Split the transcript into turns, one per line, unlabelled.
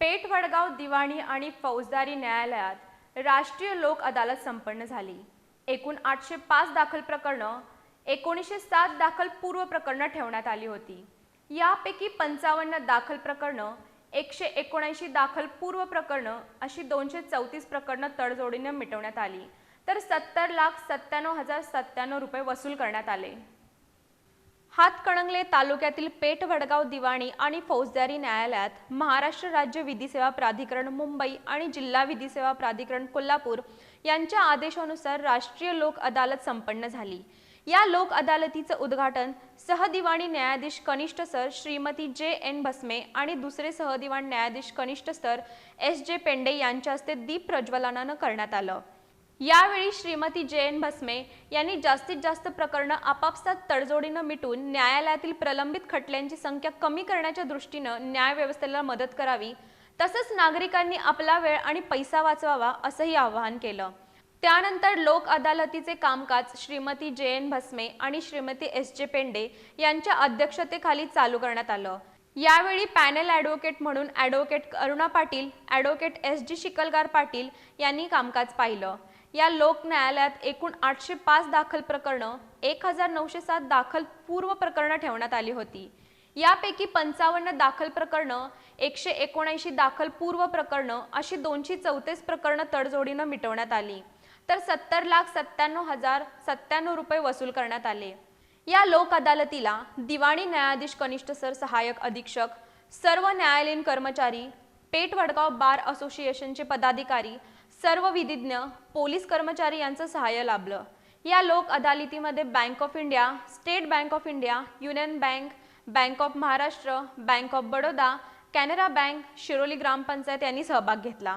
पेठ वडगाव दिवाणी आणि फौजदारी न्यायालयात राष्ट्रीय लोक अदालत संपन्न झाली. एकूण आठशे पाच दाखल प्रकरणं एकोणीसशे सात दाखल पूर्व प्रकरणं ठेवण्यात आली होती. यापैकी पंचावन्न दाखल प्रकरणं एकशे एकोणऐंशी दाखल पूर्व प्रकरणं अशी दोनशे चौतीस प्रकरणं तडजोडीने मिटवण्यात आली. तर सत्तर लाख सत्त्याण्णव हजार सत्त्याण्णव रुपये वसूल करण्यात आले. हातकणंगले तालुक्यातील पेठ वडगाव दिवाणी आणि फौजदारी न्यायालयात महाराष्ट्र राज्य विधी सेवा प्राधिकरण मुंबई आणि जिल्हा विधी सेवा प्राधिकरण कोल्हापूर यांच्या आदेशानुसार राष्ट्रीय लोक अदालत संपन्न झाली. या लोक अदालतीचं उद्घाटन सहदिवाणी न्यायाधीश कनिष्ठ सर श्रीमती जे एन भस्मे आणि दुसरे सहदिवाण न्यायाधीश कनिष्ठ सर एस जे पेंडे यांच्या हस्ते दीप प्रज्वलनानं करण्यात आलं. यावेळी श्रीमती जयन भस्मे यांनी जास्तीत जास्त प्रकरणं आपापसात तडजोडीनं मिटून न्यायालयातील प्रलंबित खटल्यांची संख्या कमी करण्याच्या दृष्टीनं न्यायव्यवस्थेला मदत करावी तसंच नागरिकांनी आपला वेळ आणि पैसा वाचवावा असंही आवाहन केलं. त्यानंतर लोक अदालतीचे कामकाज श्रीमती जयन भस्मे आणि श्रीमती एस जे पेंडे यांच्या अध्यक्षतेखाली चालू करण्यात आलं. यावेळी पॅनेल ॲडव्होकेट म्हणून advocate Aruna Patil advocate S G Shikalgar Patil यांनी कामकाज पाहिलं. या लोक न्यायालयात एकूण आठशे पाच दाखल प्रकरणं एक हजार नऊशे सात दाखल पूर्व प्रकरणं ठेवण्यात आली होती. यापैकी पंचावन्न दाखल प्रकरणं एकशे एकोणऐंशी दाखल पूर्व प्रकरणं अशी दोनशे चौतीस प्रकरणं तडजोडीनं मिटवण्यात आली. तर सत्तर लाख सत्त्याण्णव हजार सत्त्याण्णव रुपये वसूल करण्यात आले. या लोक अदालतीला दिवाणी न्यायाधीश कनिष्ठ सर सहाय्यक अधीक्षक सर्व न्यायालयीन कर्मचारी पेठ वडगाव बार असोसिएशनचे पदाधिकारी सर्व विधिज्ञ पोलीस कर्मचारी यांचं सहाय्य लाभलं. या लोक अदालतीमध्ये Bank of India State Bank of India Union Bank Bank of Maharashtra Bank of Baroda Canara Bank Shiroli grampanchayat यांनी सहभाग घेतला.